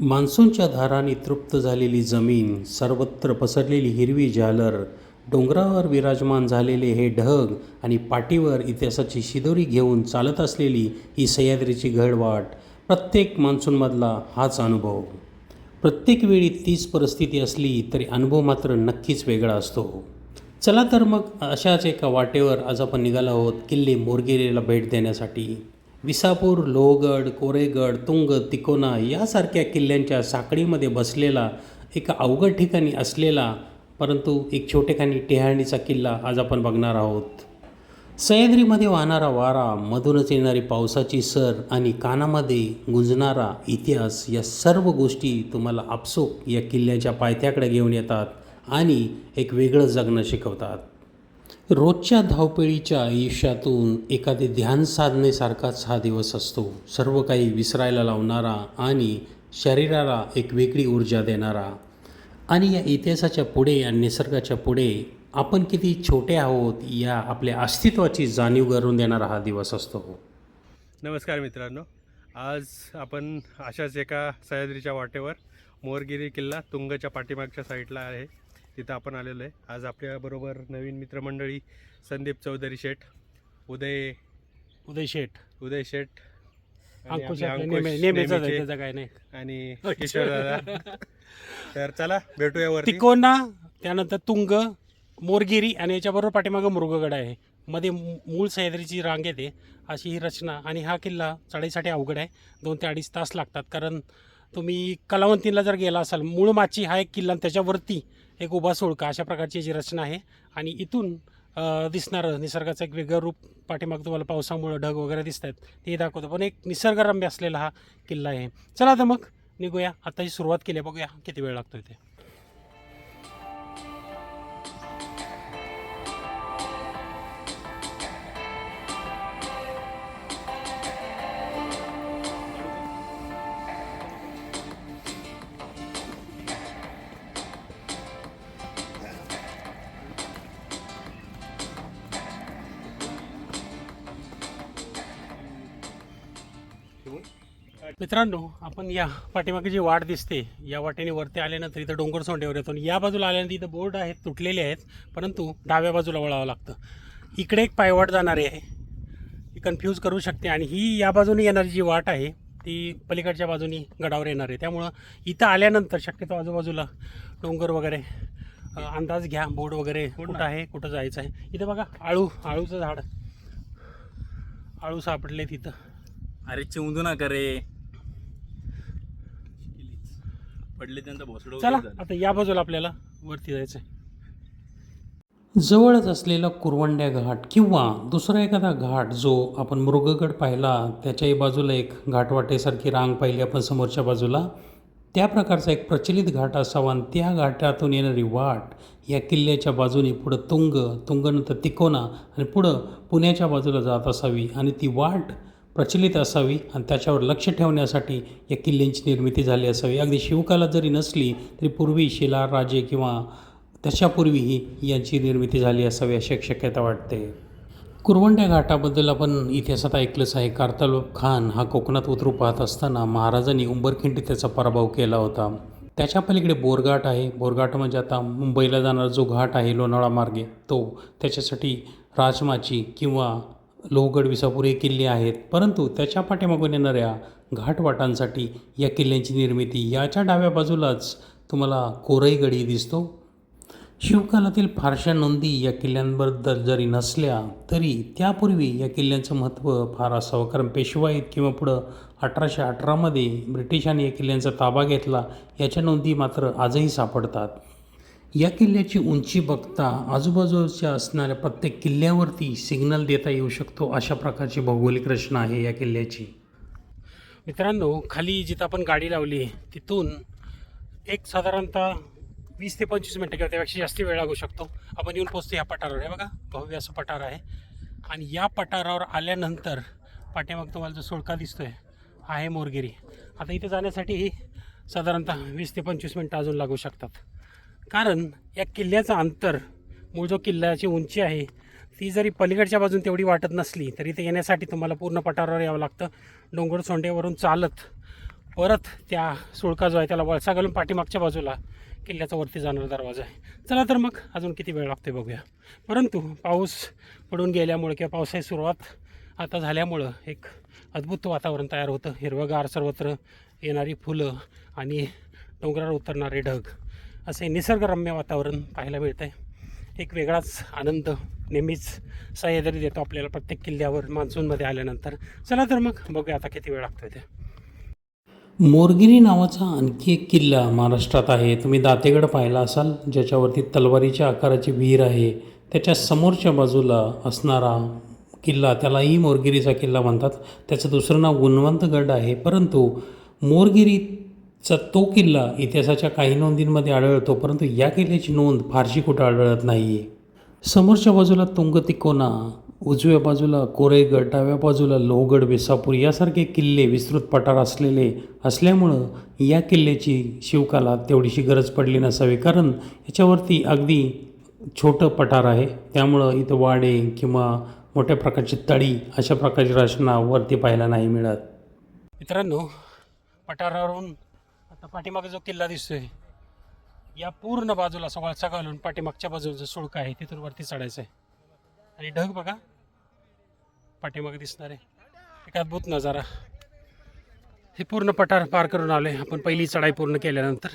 मान्सूनच्या धाराने तृप्त झालेली जमीन सर्वत्र पसरलेली हिरवी झालर डोंगरावर विराजमान झालेले हे ढग आणि पाठीवर इतिहासाची शिदोरी घेऊन चालत असलेली ही सह्याद्रीची घडवाट प्रत्येक मान्सूनमधला हाच अनुभव. प्रत्येक वेळी तीच परिस्थिती असली तरी अनुभव मात्र नक्कीच वेगळा असतो. चला तर मग अशाच एका वाटेवर आज आपण निघालो आहोत किल्ले मोरगिरीला भेट देण्यासाठी. विसापूर लोहगड कोरेगड तुंग तिकोना यासारख्या किल्ल्यांच्या साखळीमध्ये बसलेला एका अवघड ठिकाणी असलेला परंतु एक छोटेखानी टेहाणीचा किल्ला आज आपण बघणार आहोत. सह्याद्रीमध्ये वाहणारा वारा मधूनच येणारी पावसाची सर आणि कानामध्ये गुंजणारा इतिहास या सर्व गोष्टी तुम्हाला आपसूक या किल्ल्याच्या पायथ्याकडे घेऊन येतात आणि एक वेगळं जगणं शिकवतात. रोजच्या धावपळीच्या आयुष्यातून एखादे ध्यान साधनेसारखाच हा दिवस असतो. सर्व काही विसरायला लावणारा आणि शरीराला एक वेगळी ऊर्जा देणारा. आणि या इतिहासाच्या पुढे आणि निसर्गाच्या पुढे आपण किती छोटे आहोत या आपल्या अस्तित्वाची जाणीव करून देणारा हा दिवस असतो. नमस्कार मित्रांनो. आज आपण अशाच एका सह्याद्रीच्या वाटेवर मोरगिरी किल्ला तुंगच्या पाठीमागच्या साईडला आहे. तिथं आपण आलेलो आहे. आज आपल्याबरोबर नवीन मित्रमंडळी संदीप चौधरी शेठ उदय उदय शेठ. उदय शेठ आणि अंकुश आपले आपले अंकुश नेहमी- नेहमीचाच आहे नेहमीचे त्याचं काय नाही. आणि किशोर दादा. तर चला भेटूया वरती. तिकोना त्यानंतर तुंग मोरगिरी आणि याच्याबरोबर पाठीमागं मृगगड आहे. मध्ये मू- मूळ सह्याद्रीची रांग येते. अशी ही रचना आणि हा किल्ला चढाईसाठी अवघड आहे. दोन ते अडीच तास लागतात. कारण तुम्ही कलावंतीला जर गेला असाल मूळ माची हा एक किल्ला आणि त्याच्यावरती एक उभा सोळका अशा प्रकारची जी रचना आहे. आणि इथून दिसणारं निसर्गाचं एक वेगळं रूप पाठीमाग तुम्हाला पावसामुळं ढग वगैरे दिसत आहेत ते दाखवतं. पण एक निसर्गरम्य असलेला हा किल्ला आहे. चला तर मग निघूया. आताची सुरुवात केली आहे, बघूया किती वेळ लागतो इथे. मित्रांनो आपण या पाठीमागे जी वाट दिसते या वाटेने वरती आल्यानंतर इथं डोंगर सोंडेवर येतो आणि या बाजूला आल्यानंतर इथं बोर्ड आहेत तुटलेले आहेत परंतु डाव्या बाजूला वळावं लागतं. इकडे एक पायवाट जाणारी आहे. ही कन्फ्यूज करू शकते आणि ही या बाजूने येणारी जी वाट आहे ती पलीकडच्या बाजूनी गडावर येणार आहे. त्यामुळं इथं आल्यानंतर शक्यतो आजूबाजूला डोंगर वगैरे अंदाज घ्या बोर्ड वगैरे कुठं आहे कुठं जायचं आहे. इथं बघा आळू आळूचं झाड. आळू सापडले तिथं अरे चिवंदू नका रे. पडले त्यांचा भोसडो चला आता या बाजूला आपल्याला वरती जायचं जवळच असलेला कुरवंड्या घाट किंवा दुसरा एखादा घाट जो आपण मृगगड पाहिला त्याच्याही बाजूला एक घाटवाटेसारखी रांग पाहिली आपण समोरच्या बाजूला त्या प्रकारचा एक प्रचलित घाट असावा आणि त्या घाटातून येणारी वाट या किल्ल्याच्या बाजूने पुढं तुंग तुंगनंतर तिकोना आणि पुढं पुण्याच्या बाजूला जात असावी आणि ती वाट प्रचलित असावी आणि त्याच्यावर लक्ष ठेवण्यासाठी या किल्ल्यांची निर्मिती झाली असावी. अगदी शिवकाला जरी नसली तरी पूर्वी शिलार राजे किंवा त्याच्यापूर्वीही यांची निर्मिती झाली असावी अशी एक शक्यता वाटते. कुरवंड्या घाटाबद्दल आपण इतिहासात ऐकलंच आहे. कार्तालोब खान हा कोकणात उतरू पाहत असताना महाराजांनी उंबरखिंडी त्याचा पराभव केला होता. त्याच्या पलीकडे बोरघाट आहे. बोरघाट म्हणजे आता मुंबईला जाणारा जो घाट आहे लोणावळा मार्गे तो त्याच्यासाठी राजमाची किंवा लोहगड विसापूर हे किल्ले आहेत. परंतु त्याच्या पाठीमागून येणाऱ्या घाटवाटांसाठी या किल्ल्यांची निर्मिती याच्या डाव्या बाजूलाच तुम्हाला कोरईगडी दिसतो. शिवकालातील फारशा नोंदी या किल्ल्यांबद्दल जरी नसल्या तरी त्यापूर्वी या किल्ल्यांचं महत्त्व फार असावं. कारण पेशवाईत किंवा पुढं अठराशे अठरामध्ये ब्रिटिशांनी या किल्ल्यांचा ताबा घेतला याच्या नोंदी मात्र आजही सापडतात. या किल्ल्याची उंची बघता आजूबाजूच्या असणाऱ्या प्रत्येक किल्ल्यावरती सिग्नल देता येऊ शकतो अशा प्रकारची भौगोलिक रचना आहे या किल्ल्याची. मित्रांनो खाली जिथं आपण गाडी लावली आहे तिथून एक साधारणतः वीस ते पंचवीस मिनटं किंवा त्यापेक्षा जास्त वेळ लागू शकतो. आपण येऊन पोचतो या पठारावर. हे बघा भव्य असं पठार आहे. आणि या पठारावर आल्यानंतर पाठीमाग तुम्हाला जो सोडका दिसतोय हा आहे मोरगिरी. आता इथे जाण्यासाठी साधारणतः वीस ते पंचवीस मिनटं अजून लागू शकतात. कारण या किल्ल्याचं अंतर मूळ जो किल्ल्याची उंची आहे ती जरी पलीकडच्या बाजून तेवढी वाटत नसली तरी ते येण्यासाठी तुम्हाला पूर्ण पठारावर यावं लागतं. डोंगर सोंडेवरून चालत परत त्या सुळका जो आहे त्याला वळसा घालून पाठीमागच्या बाजूला किल्ल्याचा वरती जाणारा दरवाजा आहे. चला तर मग अजून किती वेळ लागते बघूया. परंतु पाऊस पडून गेल्यामुळे किंवा पावसाची सुरुवात आता झाल्यामुळं एक अद्भुत वातावरण तयार होतं. हिरवंगार सर्वत्र येणारी फुलं आणि डोंगरावर उतरणारे ढग. असे निसर्गरम्य वातावरण पाहायला मिळतं आहे एक वेगळाच आनंद नेहमीच सह्याद्री देतो आपल्याला प्रत्येक किल्ल्यावर मान्सूनमध्ये आल्यानंतर. चला तर मग बघूया आता किती वेळ लागतो ते. मोरगिरी नावाचा आणखी एक किल्ला महाराष्ट्रात आहे. तुम्ही दातेगड पाहिला असाल ज्याच्यावरती तलवारीच्या आकाराची विहीर आहे. त्याच्या समोरच्या बाजूला असणारा किल्ला त्यालाही मोरगिरीचा किल्ला म्हणतात. त्याचं दुसरं नाव गुणवंतगड आहे. परंतु चा तो किल्ला इतिहासाच्या काही नोंदींमध्ये आढळतो परंतु या किल्ल्याची नोंद फारशी कुठं आढळत नाही आहे समोरच्या बाजूला तुंगतिकोना उजव्या बाजूला कोरेगड डाव्या बाजूला लोहगड विसापूर यासारखे किल्ले विस्तृत पठार असलेले असल्यामुळं या किल्ल्याची शिवकाला तेवढीशी गरज पडली नसावी कारण याच्यावरती अगदी छोटं पठार आहे. त्यामुळं इथं वाडे किंवा मोठ्या प्रकारची तळी अशा प्रकारची रचना वरती पाहायला नाही मिळत. मित्रांनो पठारावरून तर पाठीमागे जो किल्ला दिसतोय या पूर्ण बाजूला असा वळसा घालून पाठीमागच्या जो सुळका आहे तिथून वरती चढायचं आहे. आणि ढग बघा पाठीमागे दिसणार आहे. एक अद्भुत नजारा. हे पूर्ण पठार पार करून आलो आहे आपण पहिली चढाई पूर्ण केल्यानंतर.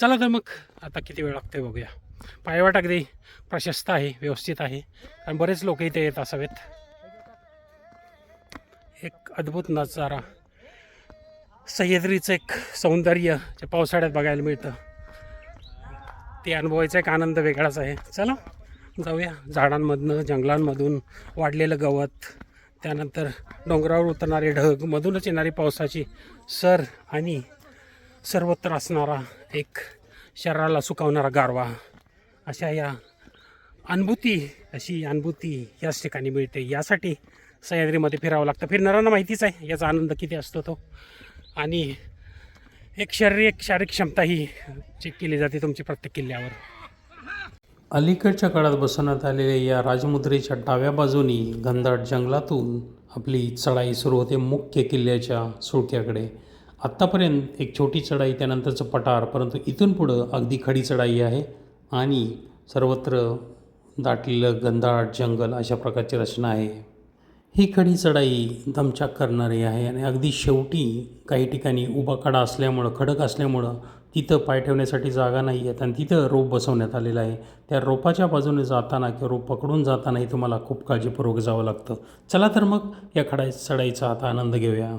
चला तर मग आता किती वेळ लागतोय बघूया. पायवाट अगदी प्रशस्त आहे व्यवस्थित आहे. आणि बरेच लोक इथे येत असावेत. एक अद्भुत नजारा. सह्याद्रीचं एक सौंदर्य जे पावसाळ्यात बघायला मिळतं. ते अनुभवायचा एक आनंद वेगळाच आहे. चला जाऊया. झाडांमधनं जंगलांमधून वाढलेलं गवत त्यानंतर डोंगरावर उतरणारे ढग मधूनच येणारी पावसाची सर आणि सर्वत्र असणारा एक शरीराला सुकावणारा गारवा. अशा या अनुभूती अशी अनुभूती याच ठिकाणी मिळते. यासाठी सह्याद्रीमध्ये फिरावं लागतं. फिरणाऱ्यांना माहितीच आहे याचा आनंद किती असतो तो. आणि एक शारीरिक शारीरिक क्षमताही चेक केली जाते तुमची प्रत्येक किल्ल्यावर. अलीकडच्या काळात बसवण्यात आलेल्या या राजमुद्रेच्या डाव्या बाजूनी घनदाट जंगलातून आपली चढाई सुरू होते मुख्य किल्ल्याच्या सुळक्याकडे. आत्तापर्यंत एक छोटी चढाई त्यानंतरचं पठार परंतु इथून पुढं अगदी खडी चढाई आहे आणि सर्वत्र दाटलेलं घनदाट जंगल अशा प्रकारची रचना आहे. ही खडी चढाई दमचाक करणारी आहे आणि अगदी शेवटी काही ठिकाणी उभा कडा असल्यामुळं खडक असल्यामुळं तिथं पाय ठेवण्यासाठी जागा नाही आहेत आणि तिथं रोप बसवण्यात आलेला आहे. त्या रोपाच्या बाजूने जाताना किंवा रोप पकडून जातानाही तुम्हाला खूप काळजीपूर्वक जावं लागतं. चला तर मग या खडा चढाईचा आता आनंद घेऊया.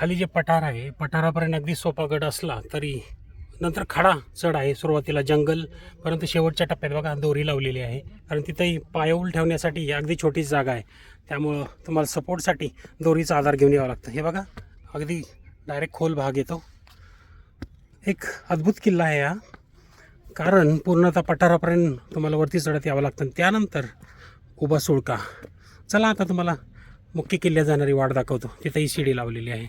खाली जे पठार आहे पठारापर्यंत अगदी सोपा गड असला तरी नंतर खडा चढ आहे सुरुवातीला. जंगल परंतु शेवटच्या टप्प्यात बघा दोरी लावलेली आहे. कारण तिथंही पायऊल ठेवण्यासाठी अगदी छोटीच जागा आहे. त्यामुळं तुम्हाला सपोर्टसाठी दोरीचा आधार घेऊन यावं लागतं. हे बघा अगदी डायरेक्ट खोल भाग येतो. एक अद्भुत किल्ला आहे हा. कारण पूर्णतः पठारापर्यंत तुम्हाला वरती चढत यावं लागतं. आणि त्यानंतर उभा सुळका. चला आता तुम्हाला मुख्य किल्ल्यात जाणारी वाट दाखवतो. तिथंही शिडी लावलेली आहे.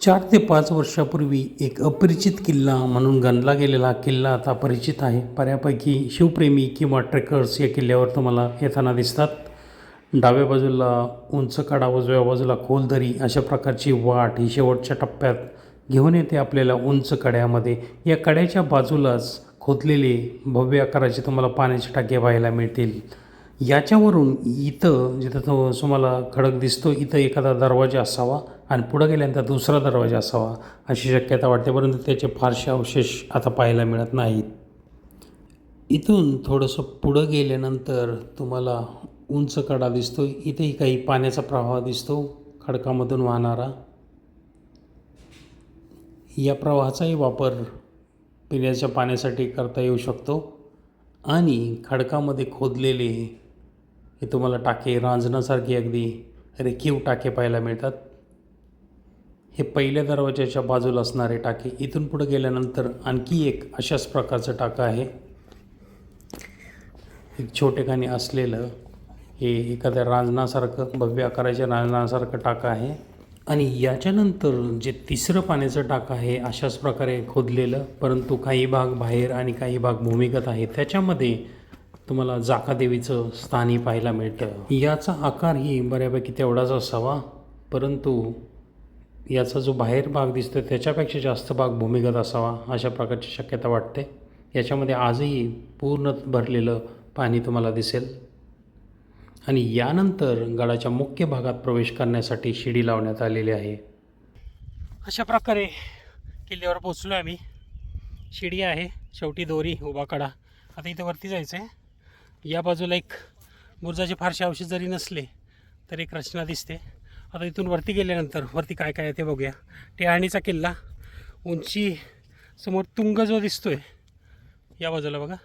चार ते पाच वर्षापूर्वी एक अपरिचित किल्ला म्हणून गणला गेलेला किल्ला आता परिचित आहे. बऱ्यापैकी शिवप्रेमी किंवा ट्रेकर्स या किल्ल्यावर तुम्हाला येताना दिसतात. डाव्या बाजूला उंच कडा उजव्या बाजूला खोलदरी अशा प्रकारची वाट ही शेवटच्या टप्प्यात घेऊन येते आपल्याला उंच कड्यामध्ये. या कड्याच्या बाजूलाच खोदलेले भव्य आकाराचे तुम्हाला पाण्याचे टाके पाहायला मिळतील. याच्यावरून इथं जिथं तो तुम्हाला खडक दिसतो इथं एखादा दरवाजा असावा आणि पुढं गेल्यानंतर दुसरा दरवाजा असावा अशी शक्यता वाटते परंतु त्याचे फारसे अवशेष आता पाहायला मिळत नाहीत. इथून थोडंसं पुढं गेल्यानंतर तुम्हाला उंच कडा दिसतो इथेही काही पाण्याचा प्रवाह दिसतो खडकामधून वाहणारा. या प्रवाहाचाही वापर पिण्याच्या पाण्यासाठी करता येऊ शकतो आणि खडकामध्ये खोदलेले हे तुम्हाला टाके रांजण्यासारखे अगदी रेखीव टाके पाहायला मिळतात. हे पहिल्या दरवाजाच्या बाजूला असणारे टाके इथून पुढे गेल्यानंतर आणखी एक अशाच प्रकारचं टाकं आहे. एक छोटेखानी असलेलं हे एखाद्या रांजणासारखं भव्य आकाराच्या रांजणासारखं टाकं आहे. आणि याच्यानंतर जे तिसरं पाण्याचं टाकं आहे अशाच प्रकारे खोदलेलं परंतु काही भाग बाहेर आणि काही भाग भूमिगत आहे. त्याच्यामध्ये तुम्हाला जाकादेवीचं स्थानही पाहायला मिळतं. याचा आकारही बऱ्यापैकी तेवढाच असावा परंतु याचा जो बाहेर भाग दिसतो त्याच्यापेक्षा जास्त भाग भूमिगत असावा अशा प्रकारची शक्यता वाटते. याच्यामध्ये आजही पूर्ण भरलेलं पाणी तुम्हाला दिसेल. आणि यानंतर गडाच्या मुख्य भागात प्रवेश करण्यासाठी शिडी लावण्यात आलेली आहे. अशा प्रकारे किल्ल्यावर पोचलो आम्ही. शिडी आहे शेवटी दोरी उभा कडा. आता इथं वरती जायचं आहे या बाजूला एक बुरजाचे फारसे अवशेष जरी नसले तर एक रचना दिसते. आता इथून वरती गेल्यानंतर वरती काय काय आहे ते बघूया. टेहाणीचा किल्ला उंची समोर तुंग जो दिसतो आहे या बाजूला बघा.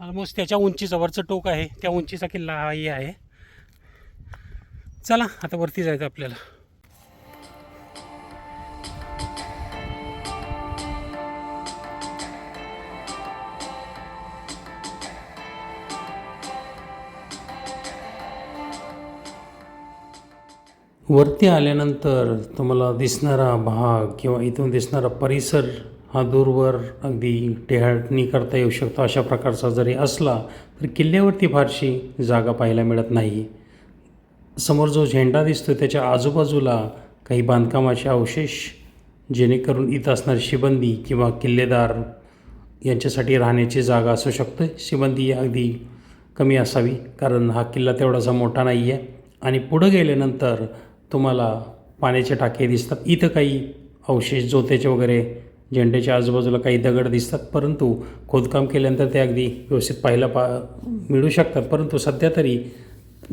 ऑलमोस्ट त्याच्या उंचीचं वरचं टोक आहे त्या उंचीचा किल्ला हाही आहे. चला आता वरती जायचं आपल्याला. वरती आल्यानंतर तुम्हाला दिसणारा भाग किंवा इथून दिसणारा परिसर हा दूरवर अगदी टेहाटणी करता येऊ शकतो. अशा प्रकारचा जरी असला तर किल्ल्यावरती फारशी जागा पाहायला मिळत नाही. समोर जो झेंडा दिसतो त्याच्या आजूबाजूला काही बांधकामाचे अवशेष जेणेकरून इथं असणारी शिबंदी किंवा किल्लेदार यांच्यासाठी राहण्याची जागा असू शकते. शिबंदी अगदी कमी असावी कारण हा किल्ला तेवढासा मोठा नाही आहे आणि पुढं गेल्यानंतर तुम्हाला पाण्याचे टाके दिसतात. इथं काही अवशेष जोत्याचे वगैरे झेंड्याच्या आजूबाजूला काही दगड दिसतात. परंतु खोदकाम केल्यानंतर ते अगदी व्यवस्थित पाहायला पा मिळू शकतात. परंतु सध्या तरी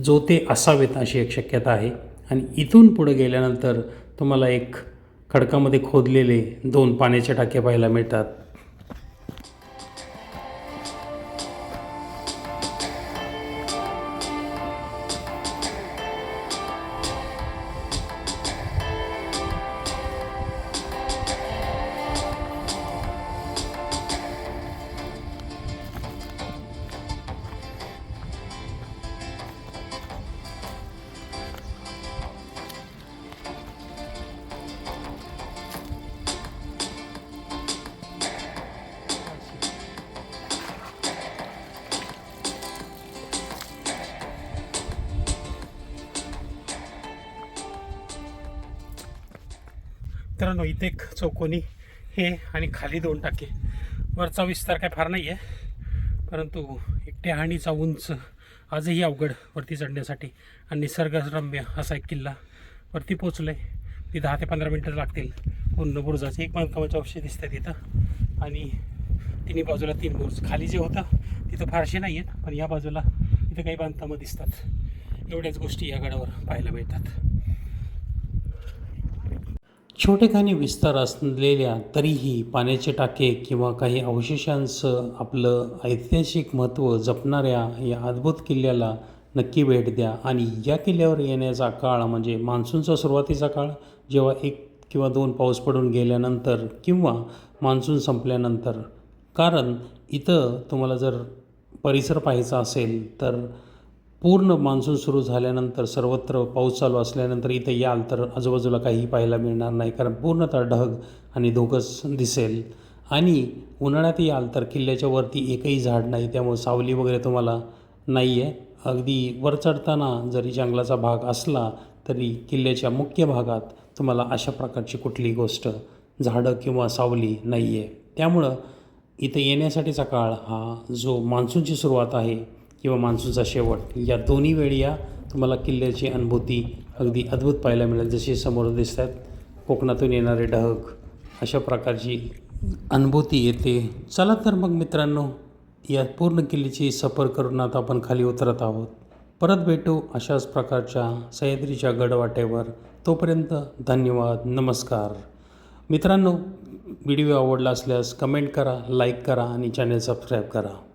जोते असावेत अशी एक शक्यता आहे. आणि इथून पुढे गेल्यानंतर तुम्हाला एक खडकामध्ये खोदलेले दोन पाण्याचे टाके पाहायला मिळतात. मित्रांनो इथे एक चौकोनी हे आणि खाली दोन टाके. वरचा विस्तार काय फार नाही आहे परंतु एकट्या हाणीचा उंच आजही अवघड वरती चढण्यासाठी आणि निसर्गरम्य असा एक किल्ला वरती पोचलो आहे ती दहा ते पंधरा मिनटं लागतील. पूर्ण बुरुजाचे एक बांधकामाचे अवशेष दिसतात तिथं आणि तिन्ही बाजूला तीन बुरुज. खाली जे होतं तिथं फारसे नाही आहेत पण या बाजूला इथं काही बांधकामं दिसतात. एवढ्याच गोष्टी या गडावर पाहायला मिळतात. छोटेखानी विस्तार असलेल्या तरीही पाण्याचे टाके किंवा काही अवशेषांचं आपलं ऐतिहासिक महत्त्व जपणाऱ्या या अद्भुत किल्ल्याला नक्की भेट द्या. आणि या किल्ल्यावर येण्याचा काळ म्हणजे मान्सूनचा सुरुवातीचा काळ जेव्हा एक किंवा दोन पाऊस पडून गेल्यानंतर किंवा मान्सून संपल्यानंतर. कारण इथं तुम्हाला जर परिसर पाहायचा असेल तर पूर्ण मान्सून सुरू झाल्यानंतर सर्वत्र पाऊस चालू असल्यानंतर इथं याल तर आजूबाजूला काहीही पाहायला मिळणार नाही कारण पूर्णतः ढग आणि धोकच दिसेल. आणि उन्हाळ्यात याल तर किल्ल्याच्या वरती एकही झाड नाही त्यामुळे सावली वगैरे तुम्हाला नाही आहे अगदी वर चढताना जरी जंगलाचा भाग असला तरी किल्ल्याच्या मुख्य भागात तुम्हाला अशा प्रकारची कुठलीही गोष्ट झाडं किंवा सावली नाही आहे त्यामुळं इथं येण्यासाठीचा काळ हा जो मान्सूनची सुरुवात आहे किंवा मान्सूनचा शेवट. या दोन्ही वेळी या तुम्हाला किल्ल्याची अनुभूती अगदी अद्भुत पाहायला मिळेल. जसे समोर दिसत आहेत कोकणातून येणारे ढग अशा प्रकारची अनुभूती येते. चला तर मग मित्रांनो या पूर्ण किल्लीची सफर करून आता आपण खाली उतरत आहोत. परत भेटू अशाच प्रकारच्या सह्याद्रीच्या गडवाटेवर. तोपर्यंत धन्यवाद नमस्कार. मित्रांनो व्हिडिओ आवडला असल्यास कमेंट करा लाईक करा आणि चॅनल सबस्क्राईब करा.